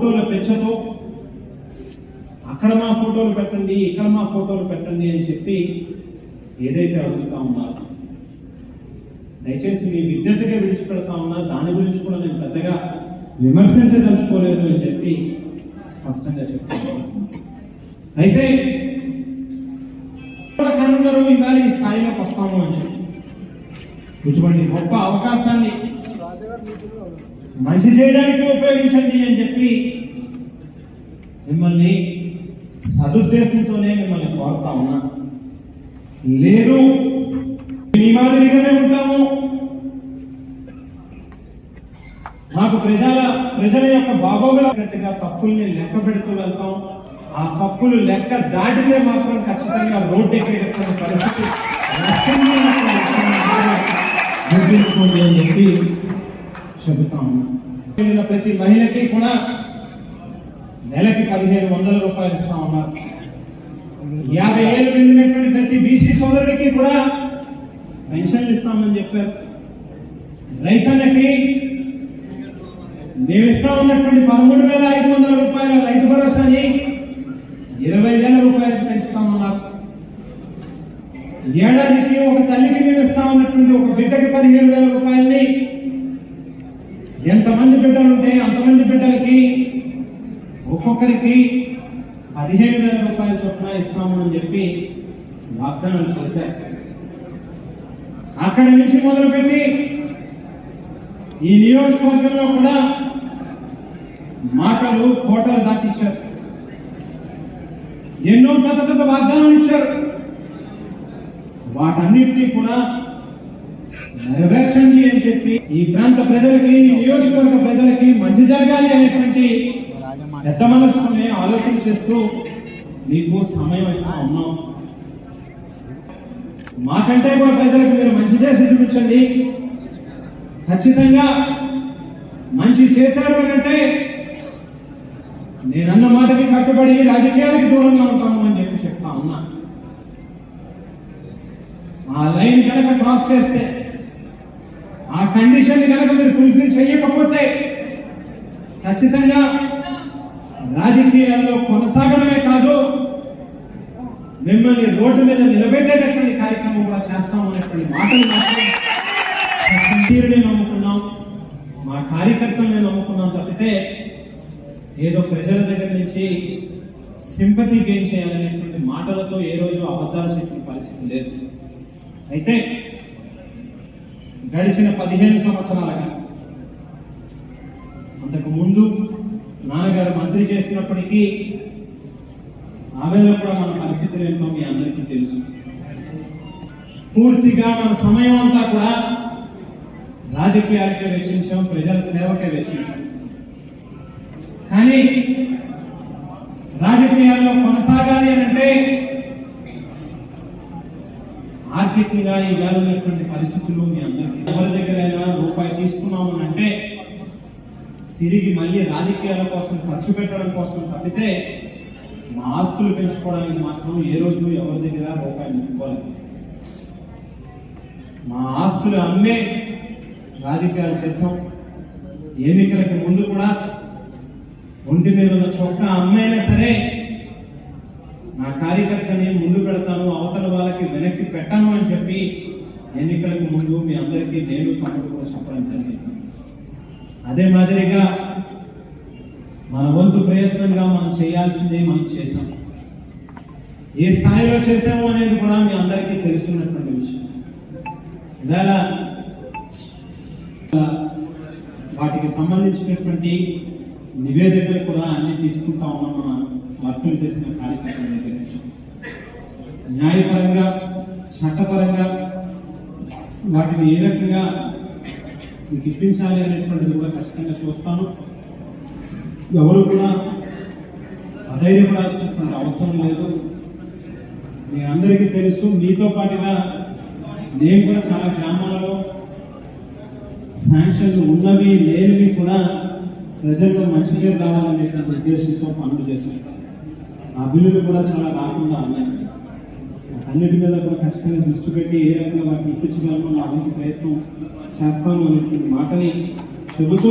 ఫోటోలు పెంచదు అక్కడ మా ఫోటోలు పెట్టండి ఇక్కడ మా ఫోటోలు పెట్టండి అని చెప్పి ఏదైతే అడుగుతా ఉన్నారు దయచేసి మీ విద్యతగా విడిచిపెడతా ఉన్నా దాని గురించి కూడా నేను పెద్దగా విమర్శించదలుచుకోలేదు అని చెప్పి స్పష్టంగా చెప్తాను అయితే కనుగొనరు ఇవాళ ఈ స్థాయిలోకి వస్తాము అని చెప్పి. ఇటువంటి గొప్ప అవకాశాన్ని మంచి చేయడానికి ఉపయోగించండి అని చెప్పి మిమ్మల్ని సదుద్దేశంతోనే మిమ్మల్ని కోరుతా ఉన్నా. లేదు మీ మాదిరిగానే ఉంటాము. మాకు ప్రజల ప్రజల యొక్క బాగోగులట్టుగా తప్పుల్ని లెక్క పెడుతూ వెళ్తాం. ఆ తప్పులు లెక్క దాటితే మాత్రం ఖచ్చితంగా రోడ్డు ఎక్కడ పరిస్థితి అని చెప్పి చెబుతా ఉన్నా ప్రతి మహిళకి కూడా నెలకి పదిహేను వందల రూపాయలు ఇస్తా ఉన్నారు. యాభై ఏళ్ళు నిండినటువంటి ప్రతి బీసీ సోదరుడికి కూడా పెన్షన్లు ఇస్తామని చెప్పారు. రైతన్నకి మేము ఇస్తా ఉన్నటువంటి పదమూడు వేల ఐదు వందల రూపాయల రైతు భరోసాని ఇరవై వేల రూపాయలు పెంచుతామన్నారు ఏడాదికి ఒక తల్లికి మేము ఇస్తా ఉన్నటువంటి ఒక బిడ్డకి పదిహేను వేల రూపాయలని ఎంతమంది బిడ్డలు ఉంటే అంతమంది బిడ్డలకి ఒక్కొక్కరికి పదిహేను వేల రూపాయల చొప్పున ఇస్తామని చెప్పి వాగ్దానం చేశారు. అక్కడి నుంచి మొదలుపెట్టి ఈ నియోజకవర్గంలో కూడా మాటలు కోటలు దాటించారు. ఎన్నో పెద్ద పెద్ద వాగ్దానాలు ఇచ్చారు. వాటన్నిటినీ కూడా నెరవేర్చండి అని చెప్పి ఈ ప్రాంత ప్రజలకి నియోజకవర్గ ప్రజలకి మంచి జరగాలి అనేటువంటి పెద్ద మనసుతోనే ఆలోచన చేస్తూ మీకు సమయం ఇస్తా ఉన్నాం. మాకంటే కూడా ప్రజలకు మీరు మంచి చేసి చూపించండి. ఖచ్చితంగా మంచి చేశారు అని అంటే నేనన్న మాటకి కట్టుబడి రాజకీయాలకు దూరంగా ఉంటాము అని చెప్పి చెప్తా ఉన్నా. ఆ లైన్ కనుక క్రాస్ చేస్తే ఆ కండిషన్ కనుక మీరు ఫుల్ఫిల్ చేయకపోతే ఖచ్చితంగా రాజకీయాల్లో కొనసాగడమే కాదు మిమ్మల్ని రోడ్డు మీద నిలబెట్టేటటువంటి కార్యక్రమం కూడా చేస్తాం అనేటువంటి మాటలు మాత్రం నమ్ముకున్నాం. మా కార్యకర్తల్ని నమ్ముకున్నాం తప్పితే ఏదో ప్రజల దగ్గర నుంచి సింపతి గెయిన్ చేయాలనేటువంటి మాటలతో ఏ రోజు అబద్ధాలు చెప్పిన పరిస్థితి లేదు. అయితే గడిచిన పదిహేను సంవత్సరాలుగా అంతకు ముందు నాన్నగారు మంత్రి చేసినప్పటికీ ఆవేళ కూడా మన పరిస్థితులు ఏంటో మీ అందరికీ తెలుసు. పూర్తిగా మన సమయం అంతా కూడా రాజకీయాలకే వెచ్చించాం ప్రజల సేవకే వెచ్చించాం. కానీ రాజకీయాల్లో కొనసాగాలి అని అంటే ఆర్థికంగా ఈ ఉన్నటువంటి పరిస్థితులు మీ అందరికీ. ఎవరి దగ్గరైనా రూపాయి తీసుకున్నాము అని అంటే తిరిగి మళ్ళీ రాజకీయాల కోసం ఖర్చు పెట్టడం కోసం తప్పితే మా ఆస్తులు పెంచుకోవడానికి మాత్రం ఏ రోజు ఎవరి దగ్గర రూపాయి ముట్టుకోలేదు మా ఆస్తులు అమ్మే రాజకీయాలు చేసాం ఎన్నికలకి ముందు కూడా ఒంటి మీద ఉన్న చొక్కా అమ్మైనా సరే నా కార్యకర్తని ముందు పెడతాను అవతల వాళ్ళకి వెనక్కి పెట్టాను అని చెప్పి ఎన్నికలకు ముందు మీ అందరికీ నేను తమ్ముడు కూడా చెప్పడం జరిగింది. అదే మాదిరిగా మన వంతు ప్రయత్నంగా మనం చేయాల్సిందే మనం చేసాం ఏ స్థాయిలో చేసాము అనేది కూడా మీ అందరికీ తెలుసున్నటువంటి విషయం. ఇవాళ వాటికి సంబంధించినటువంటి నివేదికలు కూడా అన్ని తీసుకుంటా ఉన్నాం మనం వర్కులు చేసిన కార్యక్రమం దగ్గర నుంచి న్యాయపరంగా చట్టపరంగా వాటిని ఏ రకంగా గిప్పించాలి అనేటువంటిది కూడా ఖచ్చితంగా చూస్తాను. ఎవరు కూడా అధైర్యపడాల్సినటువంటి అవసరం లేదు. మీ అందరికీ తెలుసు మీతో పాటుగా నేను కూడా చాలా గ్రామాలలో శాంక్షన్లు ఉన్నవి లేనివి కూడా ప్రజల్లో మంచి పేరు రావాలనేటువంటి ఉద్దేశంతో పనులు చేశాను ఆ బిల్లులు కూడా చాలా రాకుండా ఉన్నాయి. అన్నిటి మీద కూడా ఖచ్చితంగా దృష్టి పెట్టి ఏ రకంగా వాటిని ఇప్పించగలను నా వంతు ప్రయత్నం చేస్తాను అనేటువంటి మాటని చెబుతూ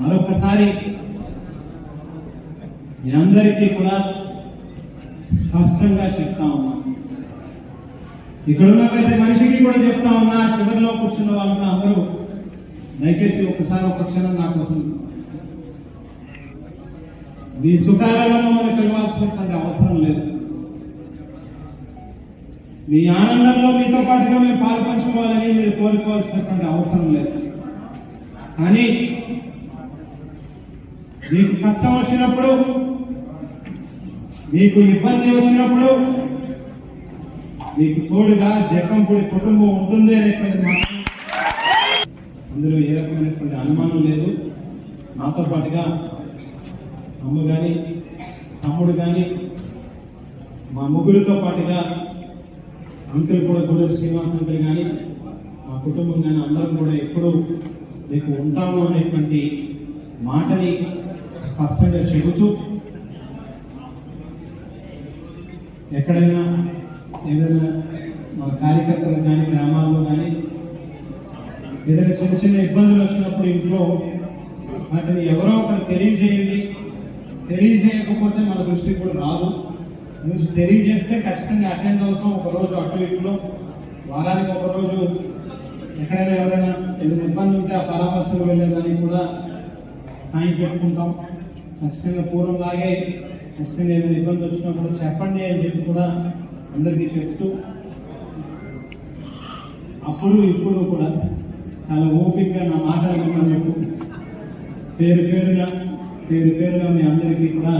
మరొకసారి మీ అందరికీ కూడా స్పష్టంగా చెప్తా ఉన్నా. ఇక్కడ ఉన్న ప్రతి మనిషికి కూడా చెప్తా ఉన్నా చివరిలో కూర్చున్న వాళ్ళని అందరూ దయచేసి ఒకసారి ఒక క్షణం నా కోసం మీ సుఖాలలో మనం పిలవాల్సినటువంటి అవసరం లేదు. మీ ఆనందంలో మీతో పాటుగా మేము పాల్పంచుకోవాలని మీరు కోరుకోవాల్సినటువంటి అవసరం లేదు. కానీ మీకు కష్టం వచ్చినప్పుడు మీకు ఇబ్బంది వచ్చినప్పుడు మీకు తోడుగా జకంపుడి కుటుంబం ఉంటుంది అనేటువంటి అందులో ఏ రకమైనటువంటి అనుమానం లేదు. మాతో పాటుగా అమ్మ కానీ తమ్ముడు కానీ మా ముగ్గురితో పాటుగా అంకుల్ కూడా కూడా శ్రీనివాస్ అంకుల్ కానీ మా కుటుంబం కానీ అందరం కూడా ఎప్పుడూ మీకు ఉంటాము అనేటువంటి మాటని స్పష్టంగా చెబుతూ ఎక్కడైనా ఏదైనా మా కార్యకర్తలు కానీ గ్రామాల్లో కానీ ఏదైనా చిన్న చిన్న ఇబ్బందులు వచ్చినప్పుడు ఇంట్లో వాటిని ఎవరో ఒకరు తెలియజేయండి. తెలియజేయకపోతే మన దృష్టికి కూడా రాదు. న్యూస్ తెలియజేస్తే ఖచ్చితంగా అటెండ్ అవుతాం ఒకరోజు అటు ఇట్లో. వారానికి ఒకరోజు ఎక్కడైనా ఎవరైనా ఏదైనా ఇబ్బంది ఉంటే ఆ పరామర్శలు వెళ్ళేదానికి కూడా టైం పెట్టుకుంటాం ఖచ్చితంగా పూర్వంలాగే ఖచ్చితంగా ఏదైనా ఇబ్బంది వచ్చినప్పుడు చెప్పండి అని చెప్పి కూడా అందరికీ చెప్తూ అప్పుడు ఇప్పుడు కూడా చాలా ఓపికగా నా మాటలు పేరు పేరుగా పేరు పేరుగా మీ అందరికీ కూడా